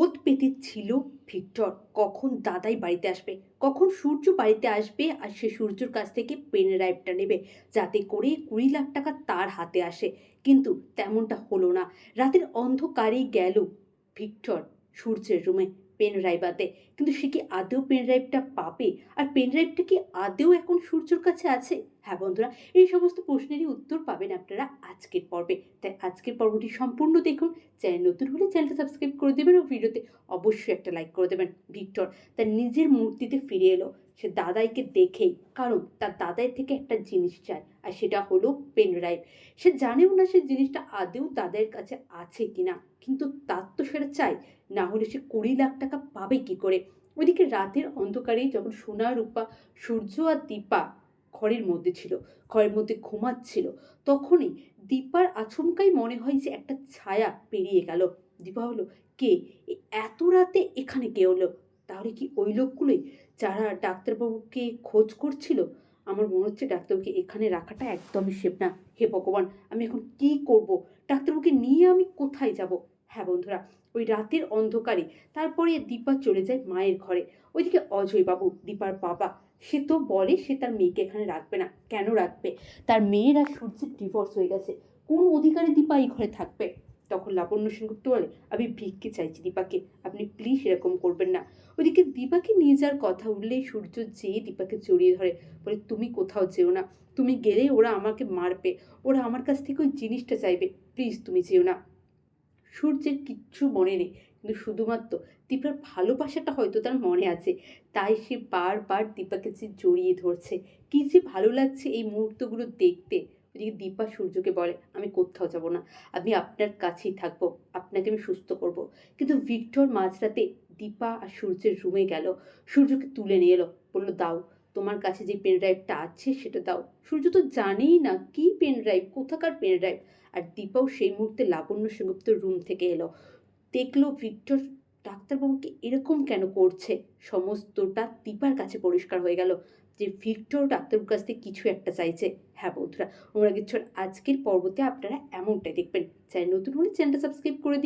ওত পেতে ছিল ভিক্টর। কখন দাদাই বাড়িতে আসবে? কখন সূর্য বাড়িতে আসবে? আর সে সূর্যর কাছ থেকে পেন ড্রাইভটা নেবে, যাতে করে কুড়ি লাখ টাকা তার হাতে আসে। কিন্তু তেমনটা হলো না। রাতের অন্ধকারেই গেল ভিক্টর সূর্যের রুমে। পেন ড্রাইভ আনতে কিন্তু সে কি আদৌ পেন ড্রাইভটা পাবে? আর পেন ড্রাইভটা কি আদৌ এখন সূর্যর কাছে আছে? হ্যাঁ বন্ধুরা, এই সমস্ত প্রশ্নেরই উত্তর পাবেন আপনারা আজকের পর্বে। তাই আজকের পর্বটি সম্পূর্ণ দেখুন। চ্যানেল নতুন হলে চ্যানেলটা সাবস্ক্রাইব করে দেবেন ও ভিডিওতে অবশ্যই একটা লাইক করে দেবেন। ভিক্টর, তার নিজের মূর্তিতে ফিরে এলো। সে দাদাইকে দেখেই, কারণ তার দাদাই থেকে একটা জিনিস চায়, আর সেটা হলো পেন ড্রাইভ সে জানেও না সে জিনিসটা আদেও তাদের কাছে আছে কিনা, কিন্তু তার তো সেটা চাই, না হলে সে কুড়ি লাখ টাকা পাবে কি করে? ওইদিকে রাতের অন্ধকারে যখন সোনা, রূপা, সূর্য আর দীপা ঘরের মধ্যে ছিল, ঘরের মধ্যে ঘুমাচ্ছিল, তখনই দীপার আচমকাই মনে হয় যে একটা ছায়া পেরিয়ে গেল। দীপা হলো কে? এত রাতে এখানে কে হলো? তাহলে কি ওই লোকগুলোই যারা ডাক্তারবাবুকে খোঁজ করছিল, আমার মনে হচ্ছে ডাক্তারবাবুকে এখানে রাখাটা একদমই সেফ না। হে ভগবান, আমি এখন কি করব? ডাক্তারবাবুকে নিয়ে আমি কোথায় যাব? হ্যাঁ বন্ধুরা, ওই রাতের অন্ধকারে তারপরে দীপা চলে যায় মায়ের ঘরে। ওইদিকে অজয়বাবু, দীপার বাবা, সে তো বলে সে তার মেয়েকে এখানে রাখবে না। কেন রাখবে? তার মেয়ের সূর্যের ডিভোর্স হয়ে গেছে। কোন অধিকারে দীপা এই ঘরে থাকবে? তখন লাবণ্য সেনগুপ্ত বলে, আমি ভিক্ষে চাইছি দীপাকে, আপনি প্লিজ এরকম করবেন না। ওদিকে দীপাকে নিয়ে যাওয়ার কথা উঠলেই সূর্য যেয়ে দীপাকে জড়িয়ে ধরে, বলে, তুমি কোথাও যেও না, তুমি গেলেই ওরা আমাকে মারবে, ওরা আমার কাছ থেকে ওই জিনিসটা চাইবে প্লিজ তুমি যেও না। সূর্যের কিচ্ছু মনে নেই, কিন্তু শুধুমাত্র দীপার ভালোবাসাটা হয়তো তার মনে আছে। তাই সে বারবার দীপাকে যে জড়িয়ে ধরছে, কী যে ভালো লাগছে এই মুহূর্তগুলো দেখতে। ওদিকে দীপা সূর্যকে বলে, আমি কোথাও যাব না, আমি আপনার কাছেই থাকব, আপনাকে আমি সুস্থ করব। কিন্তু ভিক্টর মাঝরাতে দীপা আর সূর্যের রুমে গেল। সূর্যকে তুলে নিয়ে এলো, বলল, দাও, তোমার কাছে যে পেন ড্রাইভটা আছে, সেটা দাও। সূর্য তো জানেই না কি পেন ড্রাইভ কোথাকার পেন ড্রাইভ আর দীপাও সেই মুহূর্তে লাবণ্য সেনগুপ্তর রুম থেকে এলো। দেখল ভিক্টর ডাক্তারবাবুকে এরকম কেন করছে? সমস্তটা দীপার কাছে পরিষ্কার হয়ে গেল যে ভিক্টর ডাক্তারবাবুর কাছ থেকে কিছু একটা চাইছে। হ্যাঁ বন্ধুরা ওনারা কিছুর আজকের পর্বতে আপনারা এমনটাই দেখবেন। চ্যানেল নতুন হলে চ্যানেলটা সাবস্ক্রাইব করে দিন।